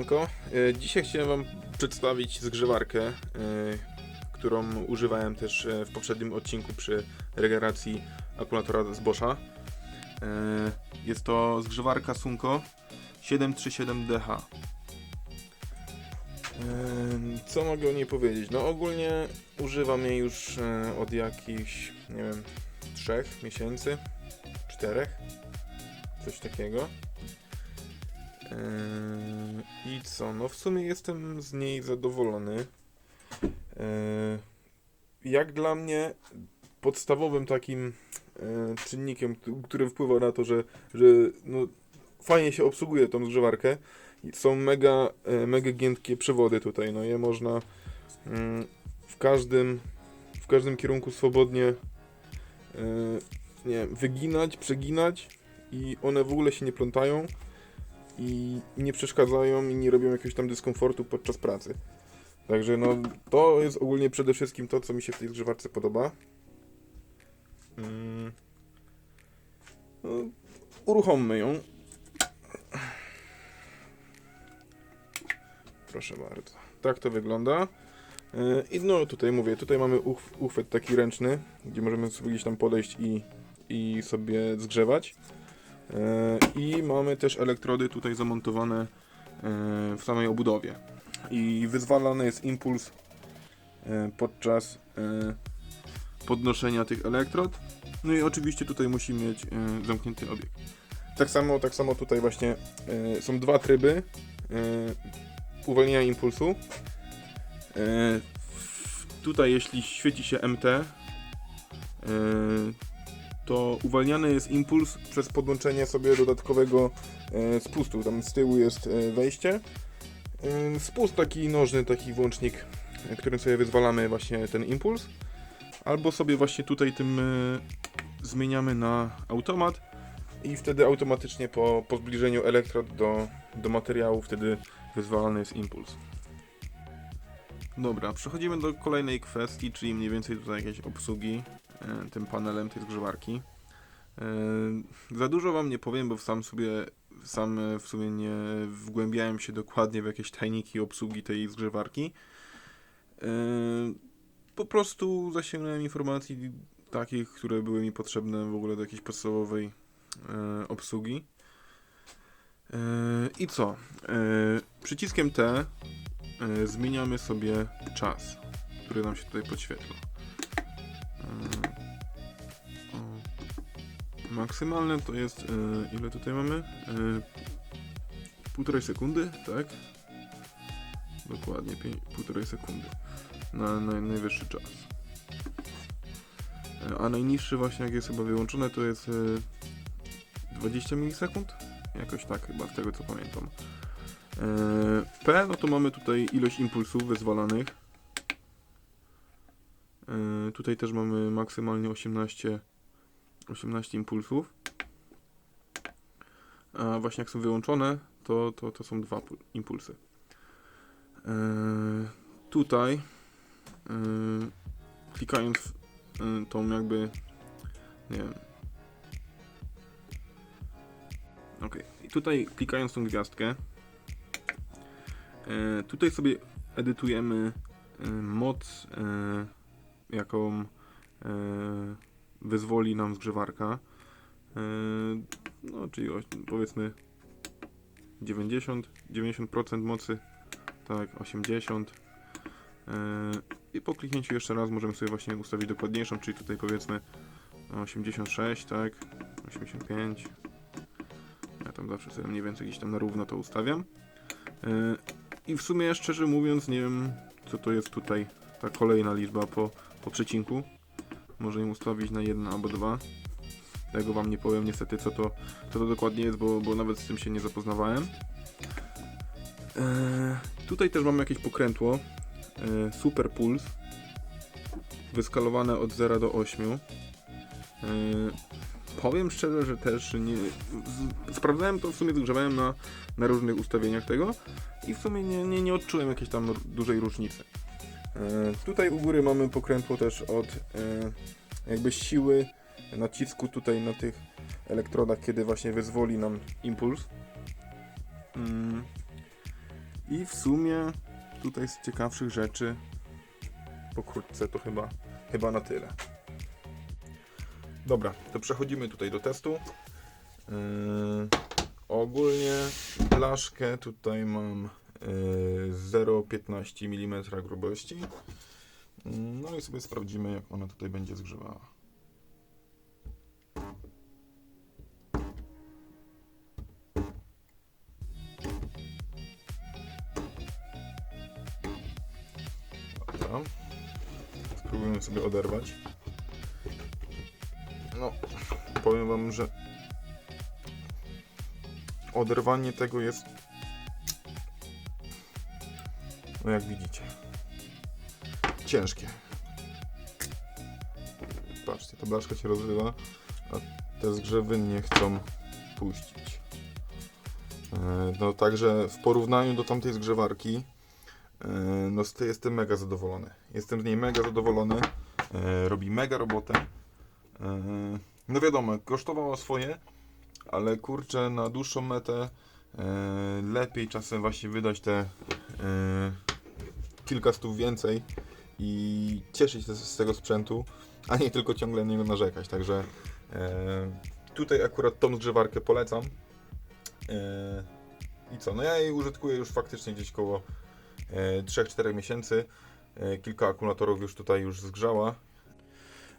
Siemanko. E, Dzisiaj chciałem Wam przedstawić zgrzewarkę, e, którą używałem też e, w poprzednim odcinku przy regeneracji akumulatora z Boscha. Jest to zgrzewarka Sunko 737DH. E, Co mogę o niej powiedzieć? No ogólnie używam jej już od jakichś, nie wiem, trzech miesięcy, czterech, coś takiego. Yy, I co? No w sumie jestem z niej zadowolony. Yy, Jak dla mnie podstawowym takim yy, czynnikiem, który wpływa na to, że, że no, fajnie się obsługuje tą zgrzewarkę, są mega, mega giętkie przewody tutaj. No je można w każdym w każdym kierunku swobodnie nie wiem, wyginać, przeginać i one w ogóle się nie plątają i nie przeszkadzają i nie robią jakiegoś tam dyskomfortu podczas pracy. Także no, to jest ogólnie przede wszystkim to, co mi się w tej zgrzewarce podoba. Mm. No, uruchommy ją. Proszę bardzo. Tak to wygląda. Yy, I no tutaj mówię, tutaj mamy uchw- uchwyt taki ręczny, gdzie możemy sobie gdzieś tam podejść i, i sobie zgrzewać. E, I mamy też elektrody tutaj zamontowane e, w samej obudowie. I wyzwalany jest impuls e, podczas podnoszenia tych elektrod. No i oczywiście tutaj musi mieć zamknięty obieg. Tak samo, tak samo tutaj właśnie są dwa tryby uwolnienia impulsu. Tutaj jeśli świeci się MT, to uwalniany jest impuls przez podłączenie sobie dodatkowego e, spustu. Tam z tyłu jest e, wejście. E, spust taki nożny, taki włącznik, którym sobie wyzwalamy właśnie ten impuls. Albo sobie właśnie tutaj tym zmieniamy na automat i wtedy automatycznie po, po zbliżeniu elektrod do, do materiału wtedy wyzwalany jest impuls. Dobra, przechodzimy do kolejnej kwestii, czyli mniej więcej tutaj jakieś obsługi tym panelem tej zgrzewarki. E, Za dużo wam nie powiem, bo sam sobie sam e, w sumie nie wgłębiałem się dokładnie w jakieś tajniki obsługi tej zgrzewarki. E, Po prostu zasięgnąłem informacji takich, które były mi potrzebne w ogóle do jakiejś podstawowej e, obsługi. E, I co? E, Przyciskiem T e, zmieniamy sobie czas, który nam się tutaj podświetla. Maksymalne to jest, e, ile tutaj mamy? E, Półtorej sekundy, tak? Dokładnie, półtorej sekundy na, na najwyższy czas. E, A najniższy właśnie, jak jest chyba wyłączone, to jest e, 20 milisekund? Jakoś tak chyba, z tego co pamiętam. E, P, no to mamy tutaj ilość impulsów wyzwalanych. E, Tutaj też mamy maksymalnie 18, 18 impulsów. A właśnie jak są wyłączone, to, to, to są dwa pul- impulsy. E, Tutaj e, klikając e, tą jakby nie wiem ok i tutaj klikając tą gwiazdkę tutaj sobie edytujemy moc jaką e, wyzwoli nam zgrzewarka e, no czyli powiedzmy 90 90% mocy tak 80 e, i po kliknięciu jeszcze raz możemy sobie właśnie ustawić dokładniejszą, czyli tutaj powiedzmy 86, tak, 85. Ja tam zawsze sobie mniej więcej gdzieś tam na równo to ustawiam. Yy, I w sumie szczerze mówiąc nie wiem co to jest tutaj ta kolejna liczba po, po przecinku. Może ją ustawić na 1 albo 2. Tego wam nie powiem niestety co to, co to dokładnie jest, bo, bo nawet z tym się nie zapoznawałem. Yy, tutaj też mamy jakieś pokrętło. Yy, Super Pulse. Wyskalowane od 0 do 8. Yy, powiem szczerze, że też nie. Sprawdzałem to w sumie, zgrzewałem na, na różnych ustawieniach tego i w sumie nie, nie, nie odczułem jakiejś tam dużej różnicy. Yy, tutaj u góry mamy pokrętło też od yy, jakby siły nacisku tutaj na tych elektrodach, kiedy właśnie wyzwoli nam impuls. Mm. I w sumie tutaj z ciekawszych rzeczy pokrótce to chyba, chyba na tyle. Dobra, to przechodzimy tutaj do testu. Yy, ogólnie blaszkę tutaj mam 0,15 mm grubości. No i sobie sprawdzimy, jak ona tutaj będzie zgrzewała. Dobra. Spróbujemy sobie oderwać. No, powiem wam, że oderwanie tego jest no jak widzicie. Ciężkie. Patrzcie, ta blaszka się rozrywa a te zgrzewy nie chcą puścić. E, no także w porównaniu do tamtej zgrzewarki e, no z tej jestem mega zadowolony. Jestem z niej mega zadowolony E, robi mega robotę. No wiadomo, kosztowało swoje, ale kurczę, na dłuższą metę lepiej czasem właśnie wydać te kilka stów więcej i cieszyć się z, tego sprzętu, a nie tylko ciągle na niego narzekać. Także e, tutaj akurat tą zgrzewarkę polecam. E, I co? No ja jej użytkuję już faktycznie gdzieś koło e, 3-4 miesięcy. E, kilka akumulatorów już tutaj już zgrzała.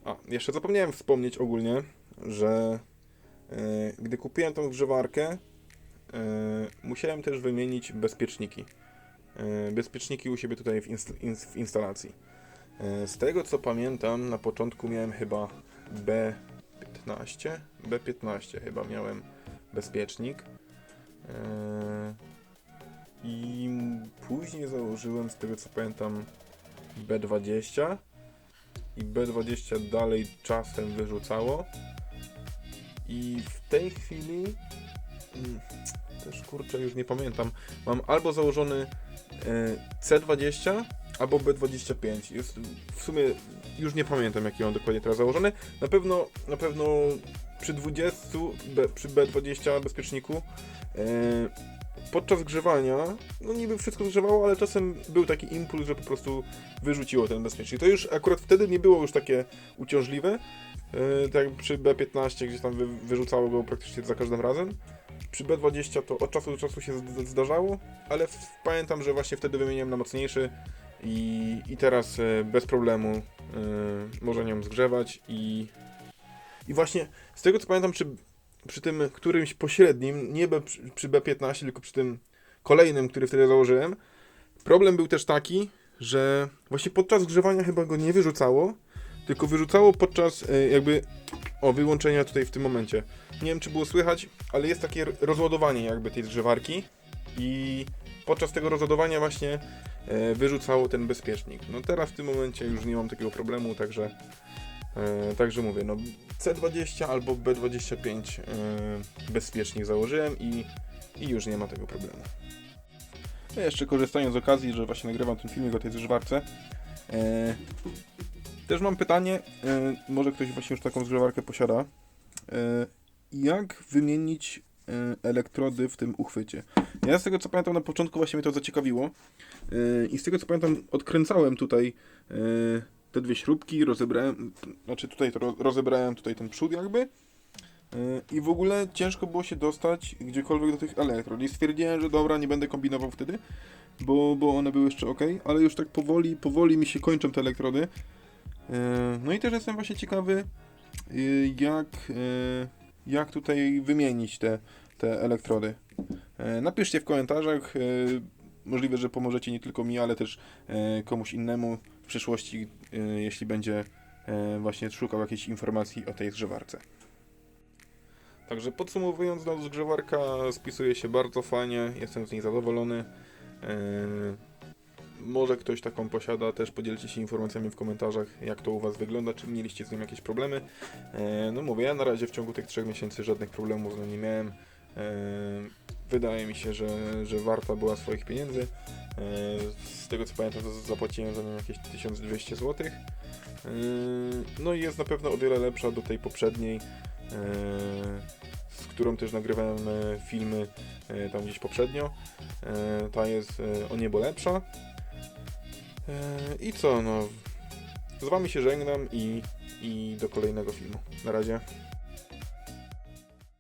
A, jeszcze zapomniałem wspomnieć ogólnie, że gdy kupiłem tą grzewarkę, musiałem też wymienić bezpieczniki. E, bezpieczniki u siebie tutaj w, inst- ins- w instalacji. E, z tego co pamiętam, na początku miałem chyba B15, B15 chyba miałem bezpiecznik. E, I później założyłem, z tego co pamiętam, B20 i B20 dalej czasem wyrzucało. I w tej chwili też kurczę już nie pamiętam. Mam albo założony e, C20 albo B25. Jest w sumie już nie pamiętam jaki mam dokładnie teraz założony. Na pewno na pewno przy 20 B, przy B20 bezpieczniku e, podczas grzewania, no niby wszystko zgrzewało, ale czasem był taki impuls, że po prostu wyrzuciło ten bezpiecznik. To już akurat wtedy nie było już takie uciążliwe, yy, tak jak przy B15 gdzieś tam wy, wyrzucało go praktycznie za każdym razem. Przy B20 to od czasu do czasu się zdarzało, ale pamiętam, że właśnie wtedy wymieniłem na mocniejszy i, i teraz e, bez problemu e, można nią zgrzewać i, i właśnie z tego co pamiętam przy, przy tym którymś pośrednim, nie B, przy, przy B15, tylko przy tym kolejnym, który wtedy założyłem, problem był też taki, że właśnie podczas grzewania chyba go nie wyrzucało, tylko wyrzucało podczas e, jakby o wyłączenia tutaj w tym momencie. Nie wiem czy było słychać, ale jest takie rozładowanie jakby tej zgrzewarki i podczas tego rozładowania właśnie e, wyrzucało ten bezpiecznik. No teraz w tym momencie już nie mam takiego problemu, także e, także mówię, no C20 albo B25 e, bezpiecznik założyłem i, i już nie ma tego problemu. Ja jeszcze korzystając z okazji, że właśnie nagrywam ten filmik o tej zgrzewarce, e, też mam pytanie, e, może ktoś właśnie już taką zgrzewarkę posiada. E, jak wymienić e, elektrody w tym uchwycie? Ja z tego co pamiętam na początku właśnie mnie to zaciekawiło i z tego co pamiętam odkręcałem tutaj te dwie śrubki, rozebrałem, znaczy tutaj to ro- rozebrałem tutaj ten przód jakby i w ogóle ciężko było się dostać gdziekolwiek do tych elektrod i stwierdziłem, że dobra, nie będę kombinował wtedy, bo, bo one były jeszcze ok, ale już tak powoli, powoli mi się kończą te elektrody. E, No i też jestem właśnie ciekawy, y, jak, e, jak tutaj wymienić te, te elektrody. E, Napiszcie w komentarzach. e, Możliwe, że pomożecie nie tylko mi, ale też e, komuś innemu w przyszłości, e, jeśli będzie e, właśnie szukał jakiejś informacji o tej zgrzewarce. Także podsumowując, no, zgrzewarka spisuje się bardzo fajnie, jestem z niej zadowolony. Może ktoś taką posiada, też podzielcie się informacjami w komentarzach, jak to u Was wygląda, czy mieliście z nim jakieś problemy. E, no mówię, ja na razie w ciągu tych trzech miesięcy żadnych problemów z nią nie miałem. E, wydaje mi się, że, że warta była swoich pieniędzy. E, z tego co pamiętam, to zapłaciłem za nią jakieś 1200 zł. No i jest na pewno o wiele lepsza do tej poprzedniej. Z którą też nagrywałem filmy tam gdzieś poprzednio. Ta jest o niebo lepsza. E, I co, no. Z wami się żegnam i, i do kolejnego filmu. Na razie.